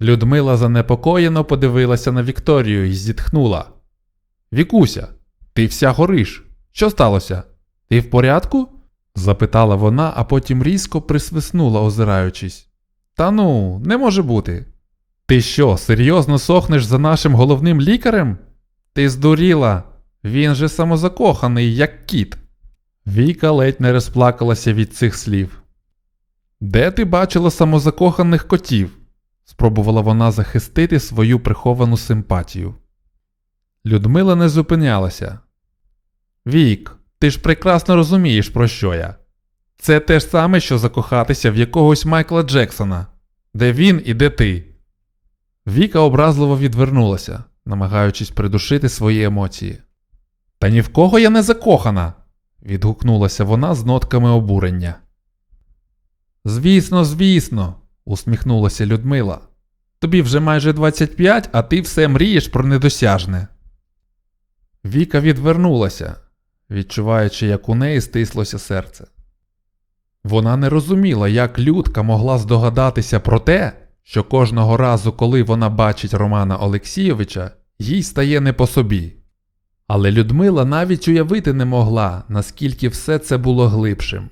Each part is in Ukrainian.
Людмила занепокоєно подивилася на Вікторію і зітхнула. Вікуся, ти вся гориш. Що сталося? Ти в порядку? запитала вона, а потім різко присвиснула, озираючись. Та ну, не може бути. Ти що, серйозно сохнеш за нашим головним лікарем? Ти здуріла. Він же самозакоханий, як кіт. Віка ледь не розплакалася від цих слів. Де ти бачила самозакоханих котів? Спробувала вона захистити свою приховану симпатію. Людмила не зупинялася. Вік, ти ж прекрасно розумієш, про що я. Це те ж саме, що закохатися в якогось Майкла Джексона, де він і де ти. Віка образливо відвернулася, намагаючись придушити свої емоції. Та ні в кого я не закохана. відгукнулася вона з нотками обурення. Звісно, звісно, усміхнулася Людмила. Тобі вже майже 25, а ти все мрієш про недосяжне. Віка відвернулася, відчуваючи, як у неї стислося серце. Вона не розуміла, як Людка могла здогадатися про те, що кожного разу, коли вона бачить Романа Олексійовича, їй стає не по собі. Але Людмила навіть уявити не могла, наскільки все це було глибшим.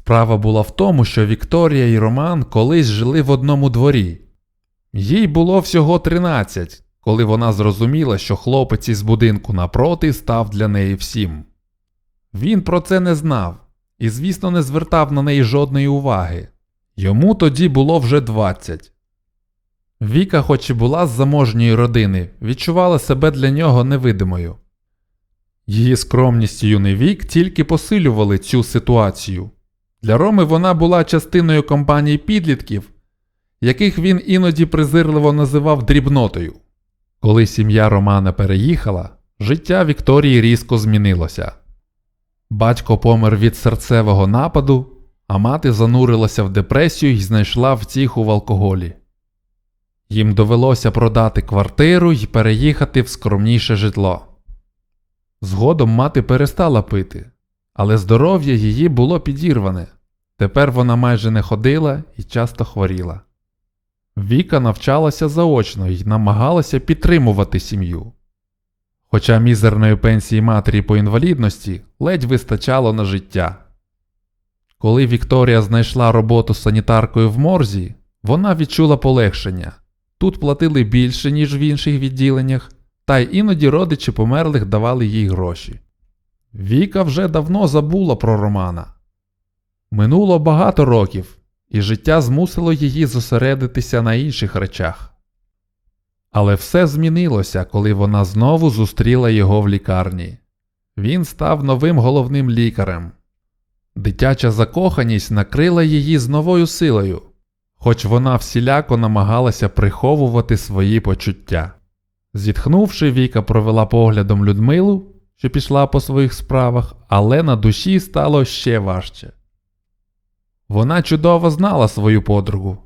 Справа була в тому, що Вікторія і Роман колись жили в одному дворі. Їй було всього 13, коли вона зрозуміла, що хлопець із будинку напроти став для неї всім. Він про це не знав і, звісно, не звертав на неї жодної уваги. Йому тоді було вже 20. Віка, хоч і була з заможньої родини, відчувала себе для нього невидимою. Її скромність і юний вік тільки посилювали цю ситуацію. Для Роми вона була частиною компанії підлітків, яких він іноді презирливо називав дрібнотою. Коли сім'я Романа переїхала, життя Вікторії різко змінилося. Батько помер від серцевого нападу, а мати занурилася в депресію і знайшла втіху в алкоголі. Їм довелося продати квартиру і переїхати в скромніше житло. Згодом мати перестала пити, але здоров'я її було підірване. Тепер вона майже не ходила і часто хворіла. Віка навчалася заочно і намагалася підтримувати сім'ю. Хоча мізерної пенсії матері по інвалідності ледь вистачало на життя. Коли Вікторія знайшла роботу санітаркою в морзі, вона відчула полегшення. Тут платили більше, ніж в інших відділеннях, та й іноді родичі померлих давали їй гроші. Віка вже давно забула про Романа. Минуло багато років, і життя змусило її зосередитися на інших речах. Але все змінилося, коли вона знову зустріла його в лікарні. Він став новим головним лікарем. Дитяча закоханість накрила її з новою силою, хоч вона всіляко намагалася приховувати свої почуття. Зітхнувши, Віка провела поглядом Людмилу, що пішла по своїх справах, але на душі стало ще важче. Вона чудово знала свою подругу.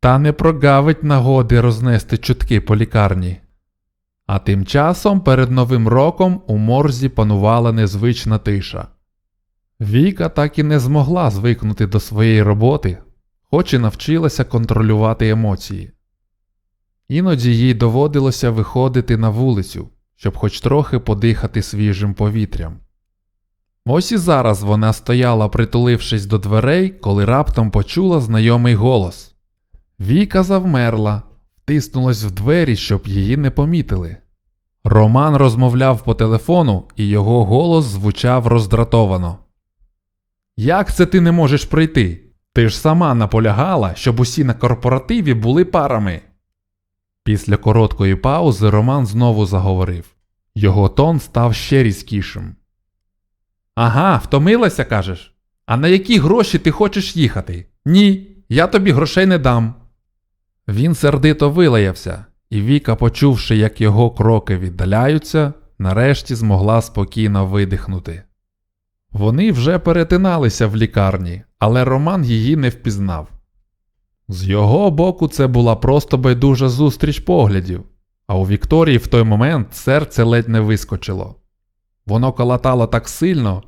Та не прогавить нагоди рознести чутки по лікарні. А тим часом перед Новим роком у морзі панувала незвична тиша. Віка так і не змогла звикнути до своєї роботи, хоч і навчилася контролювати емоції. Іноді їй доводилося виходити на вулицю, щоб хоч трохи подихати свіжим повітрям. Ось і зараз вона стояла, притулившись до дверей, коли раптом почула знайомий голос. Віка завмерла, втиснулась в двері, щоб її не помітили. Роман розмовляв по телефону, і його голос звучав роздратовано. Як це ти не можеш прийти? Ти ж сама наполягала, щоб усі на корпоративі були парами. Після короткої паузи Роман знову заговорив. Його тон став ще різкішим. Ага, втомилася, кажеш? А на які гроші ти хочеш їхати? Ні, я тобі грошей не дам. Він сердито вилаявся, і Віка, почувши, як його кроки віддаляються, нарешті змогла спокійно видихнути. Вони вже перетиналися в лікарні, але Роман її не впізнав. З його боку, це була просто байдужа зустріч поглядів, а у Вікторії в той момент серце ледь не вискочило. Воно калатало так сильно,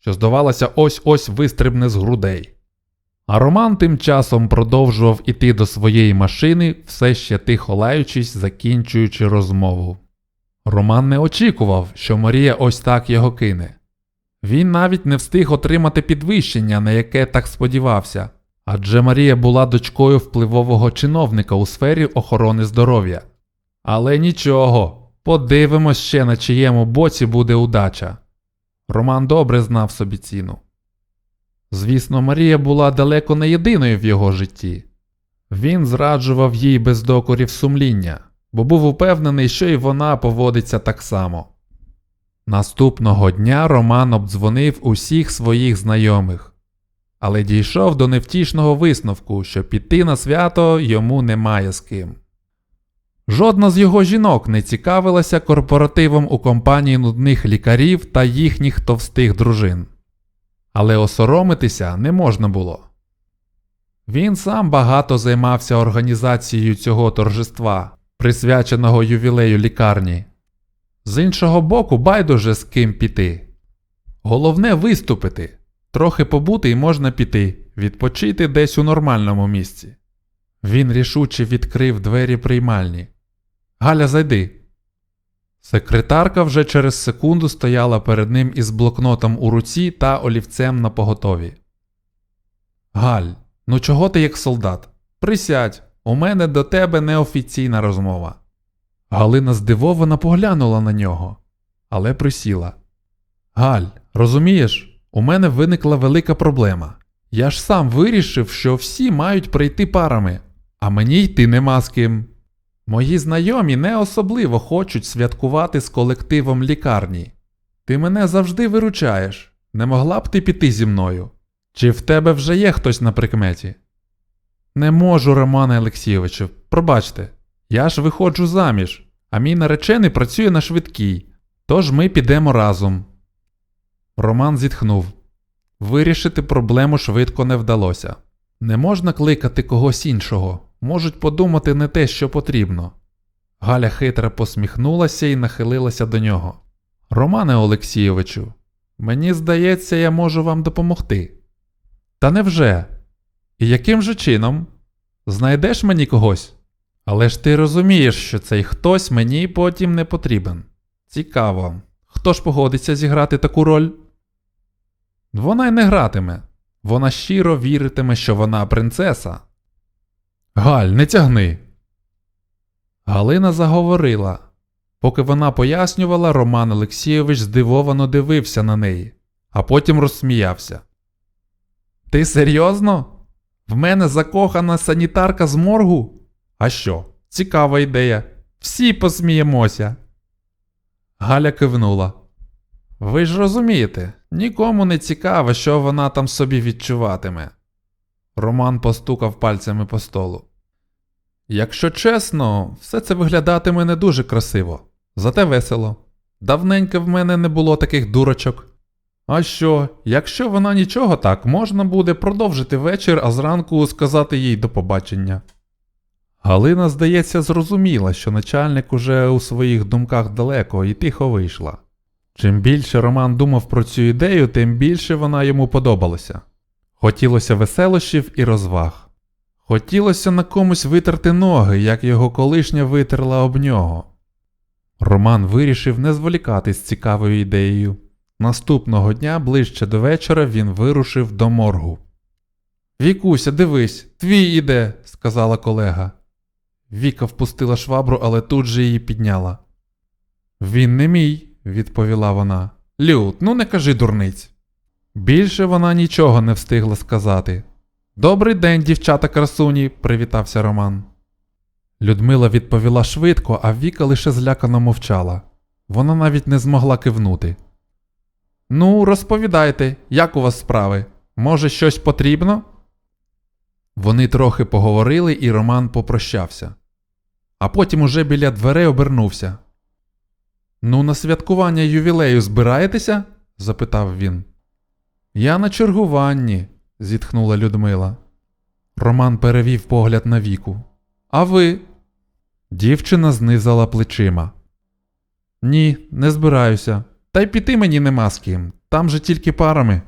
що, здавалося, ось ось вистрибне з грудей. А Роман тим часом продовжував іти до своєї машини, все ще тихо лаючись, закінчуючи розмову. Роман не очікував, що Марія ось так його кине. Він навіть не встиг отримати підвищення, на яке так сподівався, адже Марія була дочкою впливового чиновника у сфері охорони здоров'я. Але нічого, подивимось ще на чиєму боці буде удача. Роман добре знав собі ціну. Звісно, Марія була далеко не єдиною в його житті. Він зраджував їй без докорів сумління, бо був упевнений, що і вона поводиться так само. Наступного дня Роман обдзвонив усіх своїх знайомих, але дійшов до невтішного висновку, що піти на свято йому немає з ким. Жодна з його жінок не цікавилася корпоративом у компанії нудних лікарів та їхніх товстих дружин. Але осоромитися не можна було. Він сам багато займався організацією цього торжества, присвяченого ювілею лікарні. З іншого боку, байдуже з ким піти. Головне виступити, трохи побути і можна піти, відпочити десь у нормальному місці. Він рішуче відкрив двері приймальні. Галя, зайди. Секретарка вже через секунду стояла перед ним із блокнотом у руці та олівцем на поготові. Галь, ну чого ти як солдат? Присядь, у мене до тебе неофіційна розмова. Галина здивовано поглянула на нього, але присіла. Галь, розумієш, у мене виникла велика проблема. Я ж сам вирішив, що всі мають прийти парами, а мені йти нема з ким. Мої знайомі не особливо хочуть святкувати з колективом лікарні. Ти мене завжди виручаєш. Не могла б ти піти зі мною? Чи в тебе вже є хтось на прикметі? Не можу, Романе Олексійовичу, пробачте. Я ж виходжу заміж, а мій наречений працює на швидкій, тож ми підемо разом. Роман зітхнув. Вирішити проблему швидко не вдалося. Не можна кликати когось іншого, можуть подумати не те, що потрібно. Галя хитро посміхнулася і нахилилася до нього. Романе Олексійовичу, мені здається, я можу вам допомогти. Та невже? І яким же чином? Знайдеш мені когось? Але ж ти розумієш, що цей хтось мені потім не потрібен. Цікаво, хто ж погодиться зіграти таку роль? Вона й не гратиме. Вона щиро віритиме, що вона принцеса. Галь, не тягни. Галина заговорила. Поки вона пояснювала, Роман Олексійович здивовано дивився на неї, а потім розсміявся. Ти серйозно? В мене закохана санітарка з моргу? А що? Цікава ідея. Всі посміємося. Галя кивнула. Ви ж розумієте, нікому не цікаво, що вона там собі відчуватиме. Роман постукав пальцями по столу. Якщо чесно, все це виглядатиме не дуже красиво, зате весело. Давненько в мене не було таких дурочок. А що, якщо вона нічого так, можна буде продовжити вечір, а зранку сказати їй до побачення. Галина, здається, зрозуміла, що начальник уже у своїх думках далеко і тихо вийшла. Чим більше Роман думав про цю ідею, тим більше вона йому подобалася. Хотілося веселощів і розваг. Хотілося на комусь витерти ноги, як його колишня витерла об нього. Роман вирішив не зволікати з цікавою ідеєю. Наступного дня, ближче до вечора, він вирушив до моргу. Вікуся, дивись, твій іде, сказала колега. Віка впустила швабру, але тут же її підняла. Він не мій, відповіла вона. Люд, ну не кажи дурниць. Більше вона нічого не встигла сказати. Добрий день, дівчата красуні, привітався Роман. Людмила відповіла швидко, а Віка лише злякано мовчала. Вона навіть не змогла кивнути. Ну, розповідайте, як у вас справи? Може, щось потрібно? Вони трохи поговорили, і Роман попрощався. А потім уже біля дверей обернувся. Ну, на святкування ювілею збираєтеся? запитав він. Я на чергуванні, зітхнула Людмила. Роман перевів погляд на віку. А ви? Дівчина знизала плечима. Ні, не збираюся. Та й піти мені нема з ким. Там же тільки парами.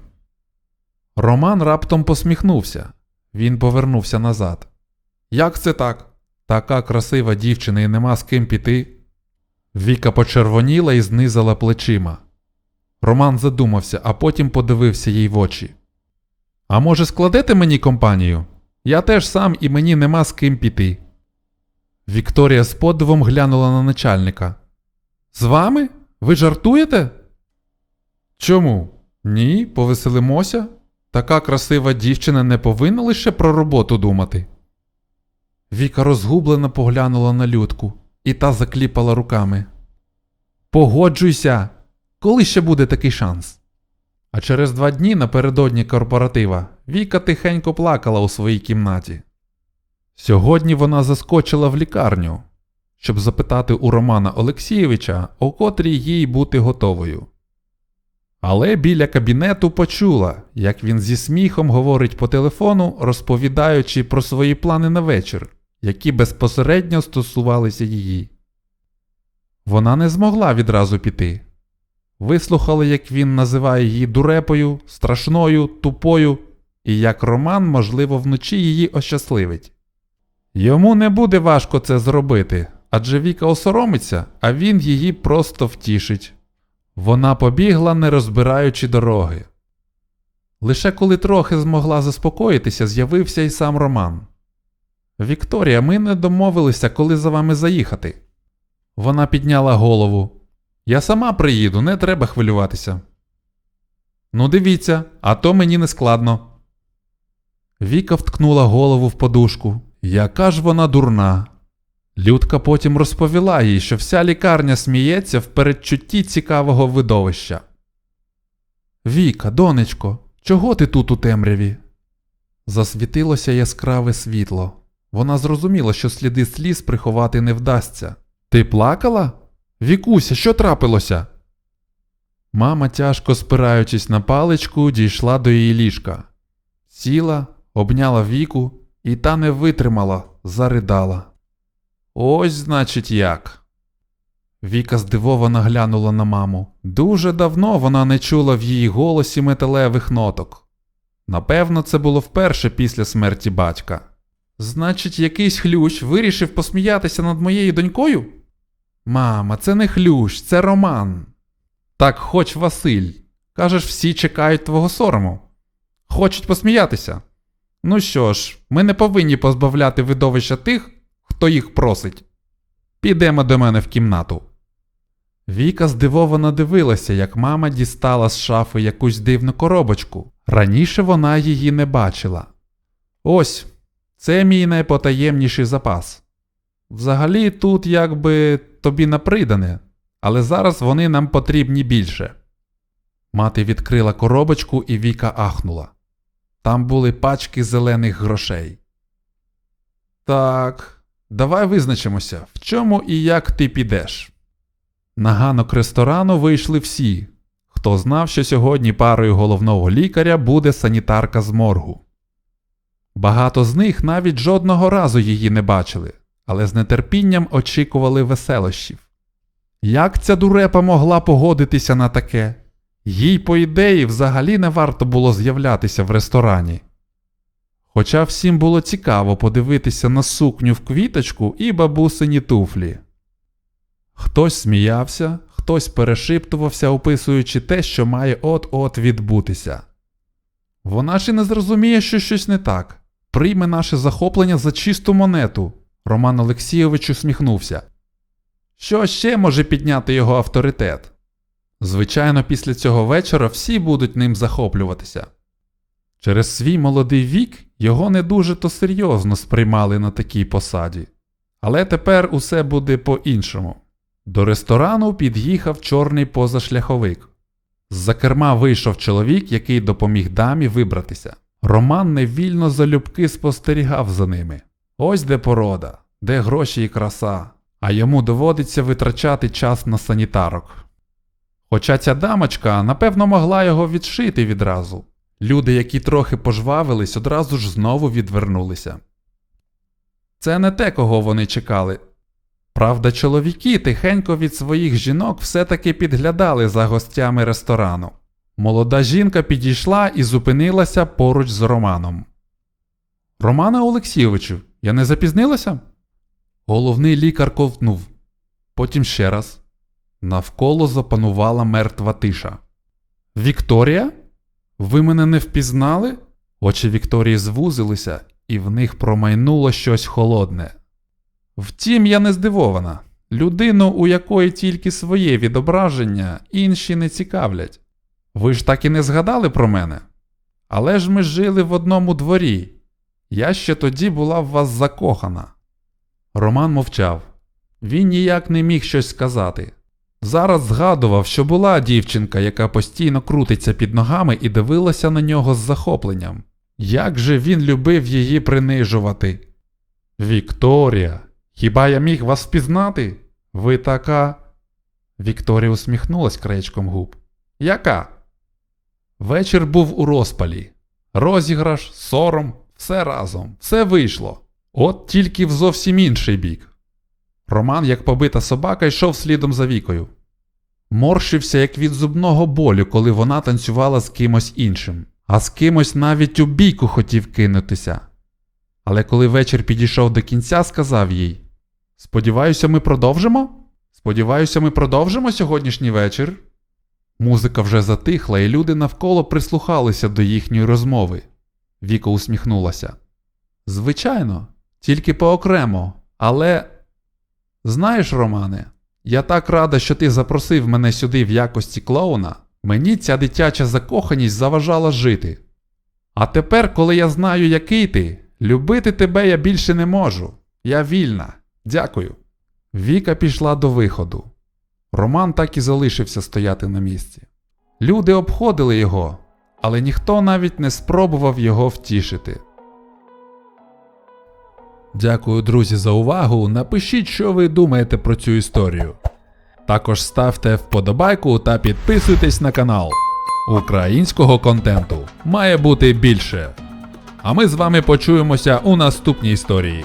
Роман раптом посміхнувся. Він повернувся назад. Як це так? Така красива дівчина і нема з ким піти. Віка почервоніла і знизала плечима. Роман задумався, а потім подивився їй в очі. А може, складете мені компанію? Я теж сам і мені нема з ким піти. Вікторія з подивом глянула на начальника. З вами? Ви жартуєте? Чому? Ні, повеселимося. Така красива дівчина не повинна лише про роботу думати. Віка розгублено поглянула на людку, і та закліпала руками. Погоджуйся, коли ще буде такий шанс. А через два дні напередодні корпоратива Віка тихенько плакала у своїй кімнаті. Сьогодні вона заскочила в лікарню, щоб запитати у Романа Олексійовича, о котрій їй бути готовою. Але біля кабінету почула, як він зі сміхом говорить по телефону, розповідаючи про свої плани на вечір, які безпосередньо стосувалися її. Вона не змогла відразу піти. Вислухали, як він називає її дурепою, страшною, тупою, і як Роман, можливо, вночі її ощасливить. Йому не буде важко це зробити, адже Віка осоромиться, а він її просто втішить. Вона побігла, не розбираючи дороги. Лише коли трохи змогла заспокоїтися, з'явився й сам Роман. Вікторія, ми не домовилися, коли за вами заїхати. Вона підняла голову. Я сама приїду, не треба хвилюватися. Ну, дивіться, а то мені не складно. Віка вткнула голову в подушку. Яка ж вона дурна. Людка потім розповіла їй, що вся лікарня сміється в передчутті цікавого видовища. Віка, донечко, чого ти тут у темряві? Засвітилося яскраве світло. Вона зрозуміла, що сліди сліз приховати не вдасться. Ти плакала? Вікуся, що трапилося? Мама, тяжко спираючись на паличку, дійшла до її ліжка. Сіла, обняла віку, і та не витримала, заридала. Ось, значить, як. Віка здивовано глянула на маму. Дуже давно вона не чула в її голосі металевих ноток. Напевно, це було вперше після смерті батька. Значить, якийсь хлющ вирішив посміятися над моєю донькою? Мама, це не хлющ, це роман. Так хоч Василь. Кажеш, всі чекають твого сорому. Хочуть посміятися. Ну що ж, ми не повинні позбавляти видовища тих, хто їх просить. Підемо до мене в кімнату. Віка здивовано дивилася, як мама дістала з шафи якусь дивну коробочку. Раніше вона її не бачила. Ось, це мій найпотаємніший запас. Взагалі тут якби тобі напридане, але зараз вони нам потрібні більше. Мати відкрила коробочку і Віка ахнула. Там були пачки зелених грошей. Так, давай визначимося, в чому і як ти підеш. На ганок ресторану вийшли всі, хто знав, що сьогодні парою головного лікаря буде санітарка з моргу. Багато з них навіть жодного разу її не бачили, але з нетерпінням очікували веселощів. Як ця дурепа могла погодитися на таке? Їй, по ідеї, взагалі не варто було з'являтися в ресторані. Хоча всім було цікаво подивитися на сукню в квіточку і бабусині туфлі. Хтось сміявся, хтось перешиптувався, описуючи те, що має от-от відбутися. Вона ж і не зрозуміє, що щось не так. Прийме наше захоплення за чисту монету. Роман Олексійович усміхнувся. Що ще може підняти його авторитет? Звичайно, після цього вечора всі будуть ним захоплюватися. Через свій молодий вік його не дуже то серйозно сприймали на такій посаді. Але тепер усе буде по-іншому. До ресторану під'їхав чорний позашляховик. З-за керма вийшов чоловік, який допоміг дамі вибратися. Роман невільно залюбки спостерігав за ними. Ось де порода, де гроші і краса, а йому доводиться витрачати час на санітарок. Хоча ця дамочка, напевно, могла його відшити відразу. Люди, які трохи пожвавились, одразу ж знову відвернулися. Це не те, кого вони чекали. Правда, чоловіки тихенько від своїх жінок все-таки підглядали за гостями ресторану. Молода жінка підійшла і зупинилася поруч з Романом. Романе Олексійовичу, я не запізнилася? Головний лікар ковтнув. Потім ще раз. Навколо запанувала мертва тиша. Вікторія? Ви мене не впізнали? Очі Вікторії звузилися, і в них промайнуло щось холодне. Втім, я не здивована. Людину, у якої тільки своє відображення, інші не цікавлять. Ви ж так і не згадали про мене? Але ж ми жили в одному дворі. Я ще тоді була в вас закохана. Роман мовчав. Він ніяк не міг щось сказати. Зараз згадував, що була дівчинка, яка постійно крутиться під ногами і дивилася на нього з захопленням. Як же він любив її принижувати. Вікторія, хіба я міг вас впізнати? Ви така. Вікторія усміхнулась краєчком губ. Яка? Вечір був у розпалі. Розіграш, сором, все разом, все вийшло. От тільки в зовсім інший бік. Роман, як побита собака, йшов слідом за вікою. Морщився, як від зубного болю, коли вона танцювала з кимось іншим, а з кимось навіть у бійку хотів кинутися. Але коли вечір підійшов до кінця, сказав їй: Сподіваюся, ми продовжимо? Сподіваюся, ми продовжимо сьогоднішній вечір. Музика вже затихла, і люди навколо прислухалися до їхньої розмови. Віка усміхнулася. Звичайно, тільки поокремо, але. Знаєш, Романе, я так рада, що ти запросив мене сюди в якості клоуна. Мені ця дитяча закоханість заважала жити. А тепер, коли я знаю, який ти, любити тебе я більше не можу. Я вільна. Дякую. Віка пішла до виходу. Роман так і залишився стояти на місці. Люди обходили його, але ніхто навіть не спробував його втішити. Дякую, друзі, за увагу. Напишіть, що ви думаєте про цю історію. Також ставте вподобайку та підписуйтесь на канал. Українського контенту має бути більше. А ми з вами почуємося у наступній історії.